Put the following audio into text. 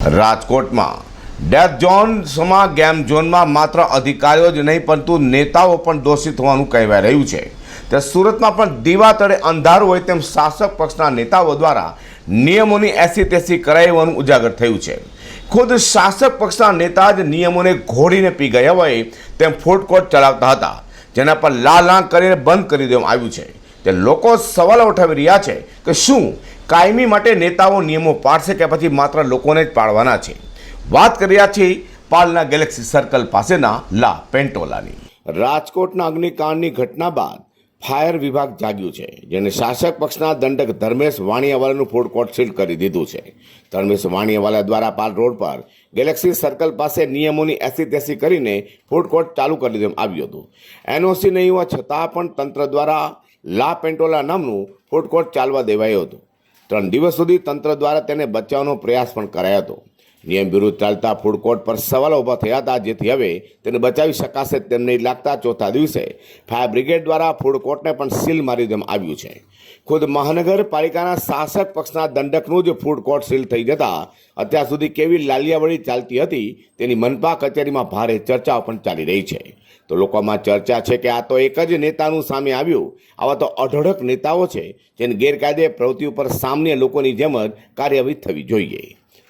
રાજકોટમાં. Death zone સમા game ઝોનમાં માત્ર અધિકારીઓ જ નહીં, પરંતુ નેતાઓ પણ દોષિત હોવાનું કહેવાય રહ્યું છે. તે સુરતમાં પણ દીવા તળે અંધારું હોય તેમ શાસક પક્ષના નેતાઓ દ્વારા નિયમોની એસી તેસી કરાઈ હોવાનું ઉજાગર થયું છે. ખુદ શાસક પક્ષના નેતા જ નિયમોને ઘોડીને પી ગયા હોય તેમ ફૂડ કોર્ટ ચલાવતા હતા, જેના પર લાલાં કરીને બંધ કરી દેવામાં આવ્યું છે. તે લોકો સવાલો ઉઠાવી રહ્યા છે કે શું કાયમી માટે નેતાઓ નિયમો પાડશે કે પછી માત્ર લોકોને જ પાડવાના છે? વાત કરી રહ્યા છીએ પાલના ગેલેક્સી સર્કલ પાસેના લા પેન્ટોલાની. રાજકોટના અગ્નિકાંડની ઘટના બાદ ફાયર વિભાગ જાગ્યું છે, જેને શાસક પક્ષના દંડક ધર્મેશ વાણિયાવાલાનું ફૂડ કોર્ટ સીલ કરી દીધું છે. ધર્મેશ વાણિયાવાલા દ્વારા પાલ રોડ પર ગેલેક્સી સર્કલ પાસે નિયમોની એસી તેસી કરીને ફૂડ કોર્ટ ચાલુ કરી દેવામાં આવ્યું હતું. એનઓસી નહીં હોવા છતાં પણ તંત્ર દ્વારા લા પેન્ટોલા નામનું ફૂડ કોર્ટ ચાલવા દેવાયું હતું. ત્રણ દિવસ સુધી તંત્ર દ્વારા તેને બચાવવાનો પ્રયાસ પણ કરાયો હતો. નિયમ વિરુદ્ધ ચાલતા ફૂડ કોર્ટ પર સવાલો ઊભા થયા હતા. જેથી હવે તેને બચાવી શકાશે તેમ નહીં લાગતા ચોથા દિવસે ફાયર બ્રિગેડ દ્વારા ફૂડ કોર્ટને પણ સીલ મારી દેવામાં આવ્યું છે. ખુદ મહાનગરપાલિકાના શાસક પક્ષના દંડકનું જ ફૂડ કોર્ટ સીલ થઈ જતા અત્યાર સુધી કેવી લાલિયાવળી ચાલતી હતી તેની મનપા કચેરીમાં ભારે ચર્ચાઓ પણ ચાલી રહી છે. તો લોકોમાં ચર્ચા છે કે આ તો એક જ નેતાનું સામે આવ્યું. આવા તો અઢળક નેતાઓ છે જેની ગેરકાયદે પ્રવૃત્તિ ઉપર સામાન્ય લોકોની જેમ જ કાર્યવાહી થવી જોઈએ.